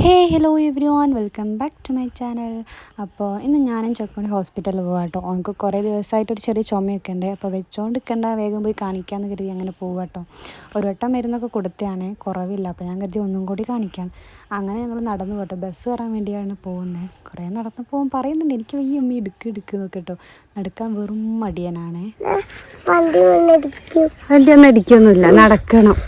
Hey hello everyone welcome back to my channel അപ്പോൾ ഇന്ന് ഞാനും ചെക്കോണി ഹോസ്പിറ്റലിൽ പോകാം കേട്ടോ എനിക്ക് കുറേ ദിവസമായിട്ട് ഒരു ചെറിയ ചുമയൊക്കെ ഉണ്ട്. അപ്പോൾ വെച്ചോണ്ട് നിൽക്കേണ്ട വേഗം പോയി കാണിക്കാമെന്ന് കരുതി അങ്ങനെ പോവുക കേട്ടോ ഒരു വട്ടം മരുന്നൊക്കെ കൊടുത്തതാണ്. കുറവില്ല. അപ്പോൾ ഞാൻ കരുതി ഒന്നും കൂടി കാണിക്കാം. അങ്ങനെ ഞങ്ങൾ നടന്നു പോട്ടോ ബസ് കയറാൻ വേണ്ടിയാണ് പോകുന്നത് കുറേ നടന്നു പോകും പറയുന്നുണ്ട് എനിക്ക് വയ്യ അമ്മ ഇടുക്ക് ഇടുക്ക് എന്നൊക്കെ കേട്ടോ. നടക്കാൻ വെറും മടിയനാണ്. വണ്ടി ഒന്നും അടിക്കൊന്നുമില്ല നടക്കണം.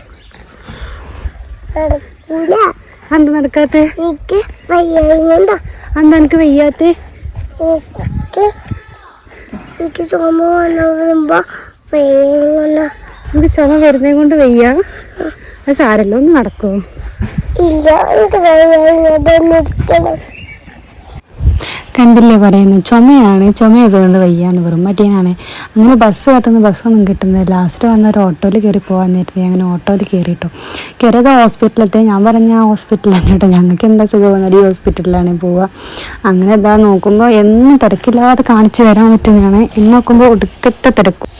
എന്താ നടക്കാത്ത? എനിക്ക് എന്താ എനിക്ക് വയ്യാത്ത? എനിക്ക് ചുമ വരുമ്പോ എനിക്ക് ചുമ വരുന്നേ കൊണ്ട് വയ്യ. അത് സാരല്ലോ ഒന്ന് നടക്കുമോ ഇല്ല എനിക്ക് ഇരിക്കണം കണ്ടില്ലേ പറയുന്നത്? ചുമയാണ് ചുമ ആയതുകൊണ്ട് വയ്യാന്ന് പറയും. മറ്റേനാണ് അങ്ങനെ ബസ് കാത്തുനിന്ന് ബസ്സൊന്നും കിട്ടുന്നില്ല. ലാസ്റ്റ് വന്ന ഒരു ഓട്ടോയിൽ കയറി പോകാൻ നേരത്തെ അങ്ങനെ ഓട്ടോയിൽ കയറിയിട്ടു കയറിയത് ഹോസ്പിറ്റലിലത്തെ ഞാൻ പറഞ്ഞ ആ ഹോസ്പിറ്റലിൽ തന്നെ കേട്ടോ ഞങ്ങൾക്ക് എന്താ സുഖം? ഈ ഹോസ്പിറ്റലിലാണ് പോവുക അങ്ങനെ ഇതാ നോക്കുമ്പോൾ എന്നും തിരക്കില്ലാതെ കാണിച്ചു വരാൻ പറ്റുന്നതാണ്. ഇന്ന് നോക്കുമ്പോൾ ഒടുക്കത്തെ തിരക്കും.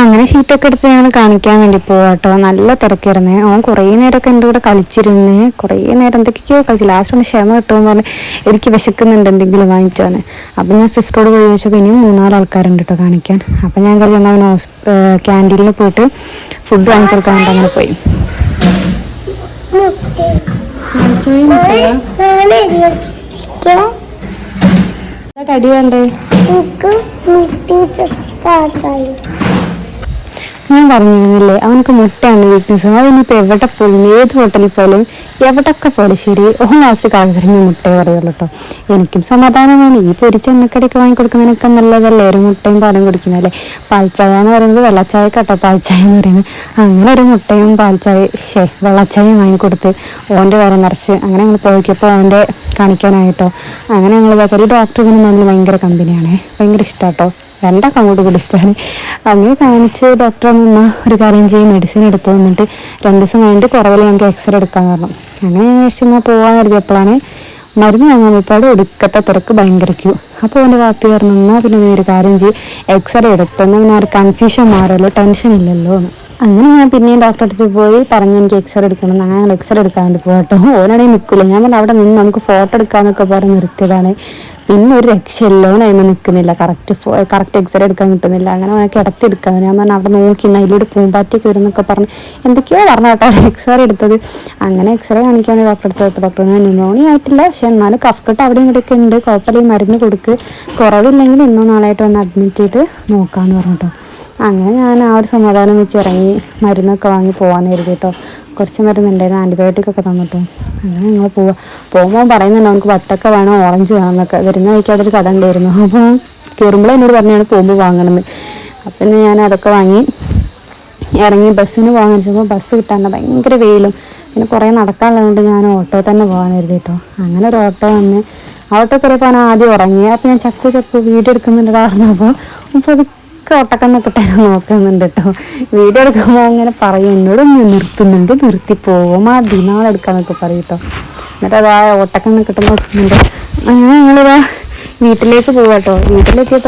അങ്ങനെ ഷീറ്റൊക്കെ എടുത്ത് ഞങ്ങൾ കാണിക്കാൻ വേണ്ടി പോവാട്ടോ നല്ല തിരക്കിരുന്നേ അവൻ കുറേ നേരമൊക്കെ എന്റെ കൂടെ കളിച്ചിരുന്ന്. കുറേ നേരം എന്തൊക്കെയോ കളിച്ചു. ലാസ്റ്റ് ഒന്ന് ക്ഷമ കിട്ടുമെന്ന് പറഞ്ഞ് എനിക്ക് വിശക്കുന്നുണ്ട് എന്തെങ്കിലും വാങ്ങിച്ചാണ് അപ്പം ഞാൻ സിസ്റ്ററോട് പോയി ചോദിച്ചപ്പോൾ ഇനിയും മൂന്നാൽ ആൾക്കാരുണ്ട് കേട്ടോ കാണിക്കാൻ. അപ്പം ഞാൻ കരുതി അവൻ ഹോസ് ക്യാന്റീനിൽ പോയിട്ട് ഫുഡ് വാങ്ങിച്ചെടുക്കാൻ വേണ്ടി അങ്ങനെ പോയി. കടി വേണ്ടേ? ഞാൻ പറഞ്ഞിരുന്നില്ലേ? അവനക്ക് മുട്ടയാണ് വീക്ക്നെസ് അവനിപ്പോൾ എവിടെ പോലും ഏത് ഹോട്ടലിൽ പോലും എവിടൊക്കെ പോലും ശരി ഓ ലാസ്റ്റ് കാൽകരിഞ്ഞ് മുട്ടയെ പറയുള്ളൂ കേട്ടോ എനിക്കും സമാധാനമാണ്. ഈ പൊരിച്ച എണ്ണക്കടിയൊക്കെ വാങ്ങി കൊടുക്കുന്നതിനൊക്കെ നല്ലതല്ലേ? ഒരു മുട്ടയും പാലും കുടിക്കുന്നതല്ലേ? പാൽച്ചായ എന്ന് പറയുന്നത് വെള്ളച്ചായ കേട്ടോ പാൽച്ചായ എന്ന് പറയുന്നത് അങ്ങനെ ഒരു മുട്ടയും പാൽച്ചായ ഷേ വെള്ളച്ചായയും വാങ്ങിക്കൊടുത്ത് ഓന്റെ വേറെ നിറച്ച് അങ്ങനെ ഞങ്ങൾ പോയിക്കപ്പോൾ അവന്റെ കാണിക്കാനായിട്ടോ. അങ്ങനെ ഞങ്ങൾ ഒരു ഡോക്ടർ പിന്നെ നമ്മൾ ഭയങ്കര കമ്പനിയാണേ ഭയങ്കര ഇഷ്ടമാട്ടോ രണ്ടൊക്കെ അങ്ങോട്ട് കുടിച്ചിട്ടാണ് അങ്ങനെ കാണിച്ച് ഡോക്ടർ നിന്ന് ഒരു കാര്യം ചെയ്യും. മെഡിസിൻ എടുത്തു വന്നിട്ട് രണ്ട് ദിവസം കഴിഞ്ഞിട്ട് കുറവിൽ ഞങ്ങൾക്ക് എക്സ്റേ എടുക്കാൻ കാരണം അങ്ങനെ ഞാൻ ഇങ്ങനെ പോകാൻ കരുതിയപ്പോഴാണ് മരുന്ന് വാങ്ങാൻ പോയപ്പോൾ ഒടുക്കത്തെ തിരക്ക് ഭയങ്കര ക്യൂ അപ്പോൾ എന്റെ വാപ്പി പറഞ്ഞു നിന്നാൽ പിന്നെ നീ ഒരു കാര്യം ചെയ്യും. എക്സ്റേ എടുത്തെന്ന് പിന്നെ ഒരു കൺഫ്യൂഷൻ മാറുമല്ലോ ടെൻഷൻ ഇല്ലല്ലോ അങ്ങനെ ഞാൻ പിന്നെയും ഡോക്ടറെ അടുത്ത് പോയി പറഞ്ഞു എനിക്ക് എക്സ്റേ എടുക്കണം അങ്ങനെ എക്സ്റേ എടുക്കാൻ വേണ്ടി പോകട്ടോ ഓനാണെങ്കിൽ നിൽക്കില്ല ഞാൻ അവിടെ നിന്ന് നമുക്ക് ഫോട്ടോ എടുക്കാമെന്നൊക്കെ പറഞ്ഞ് നിർത്തിയതാണ്. പിന്നെ ഒരു രക്ഷയില്ല അതിന് നിൽക്കുന്നില്ല കറക്റ്റ് കറക്റ്റ് എക്സറേ എടുക്കാൻ കിട്ടുന്നില്ല. അങ്ങനെ അവനെ കിടത്തി എടുക്കാൻ ഞാൻ പറഞ്ഞു അവിടെ നോക്കി അതിലൂടെ പൂമ്പാറ്റയ്ക്ക് വരുന്നൊക്കെ പറഞ്ഞ്. എന്തൊക്കെയോ പറഞ്ഞു കേട്ടോ എക്സറേ എടുത്തത്. അങ്ങനെ എക്സറേ കാണിക്കാൻ ഡോക്ടർ അടുത്ത് ഡോക്ടർ ന്യൂമോണിയ ആയിട്ടില്ല. പക്ഷെ എന്നാലും കഫ്കട്ട് അവിടെ ഇവിടെയൊക്കെ ഉണ്ട്. കുഴപ്പമില്ല ഈ മരുന്ന് കൊടുക്ക്. കുറവില്ലെങ്കിൽ ഇന്നോ നാളായിട്ട് വന്ന് അഡ്മിറ്റ് ചെയ്ത് നോക്കാമെന്ന് പറഞ്ഞു കേട്ടോ. അങ്ങനെ ഞാൻ ആ ഒരു സമാധാനം വെച്ച് ഇറങ്ങി മരുന്നൊക്കെ വാങ്ങി പോകാൻ കരുതി കേട്ടോ. കുറച്ച് മരുന്നുണ്ടായിരുന്നു ആന്റിബയോട്ടിക് ഒക്കെ തന്നിട്ടു. അങ്ങനെ ഞങ്ങൾ പോവാ. പോകുമ്പോൾ പറയുന്നുണ്ട് നമുക്ക് വട്ടക്ക വേണം ഓറഞ്ച് വേണം എന്നൊക്കെ വരുന്ന വഴിക്ക് അവിടെ ഒരു കട ഉണ്ടായിരുന്നു. അപ്പോൾ കയറുമ്പോൾ എന്നോട് പറഞ്ഞാണ് പോകുമ്പോൾ വാങ്ങണമെന്ന് അപ്പം ഞാൻ അതൊക്കെ വാങ്ങി. ഇറങ്ങി ബസ്സിന് പോകാൻ വെച്ചപ്പോൾ ബസ് കിട്ടാണ്ട് ഭയങ്കര വെയിലും. പിന്നെ കുറേ നടക്കാനുള്ളതുകൊണ്ട് ഞാൻ ഓട്ടോ തന്നെ പോകാൻ കരുതി കേട്ടോ അങ്ങനെ ഒരു ഓട്ടോ വന്ന്. ഓട്ടോ കയറിയപ്പോൾ ഞാൻ ആദ്യം ഉറങ്ങി. അപ്പോൾ ഞാൻ ചക്കു ചക്കു വീഡിയോ എടുക്കുന്നുണ്ട് പറഞ്ഞപ്പോൾ അപ്പോൾ അതൊക്കെ ഓട്ടക്കണ്ണൊക്കെ തന്നെ നോക്കുന്നുണ്ട് കേട്ടോ വീഡിയോ എടുക്കുമ്പോൾ അങ്ങനെ പറയും എന്നോട് നിർത്തുന്നുണ്ട് നിർത്തി പോകും ആ നാളെ എടുക്കാന്നൊക്കെ പറയും കേട്ടോ എന്നിട്ട് അതാ ഓട്ടക്കണ്ണൊക്കെ നോക്കുന്നുണ്ട്. അങ്ങനെ ഞങ്ങളിതാ വീട്ടിലേക്ക് പോവാട്ടോ വീട്ടിലെത്തിയപ്പോൾ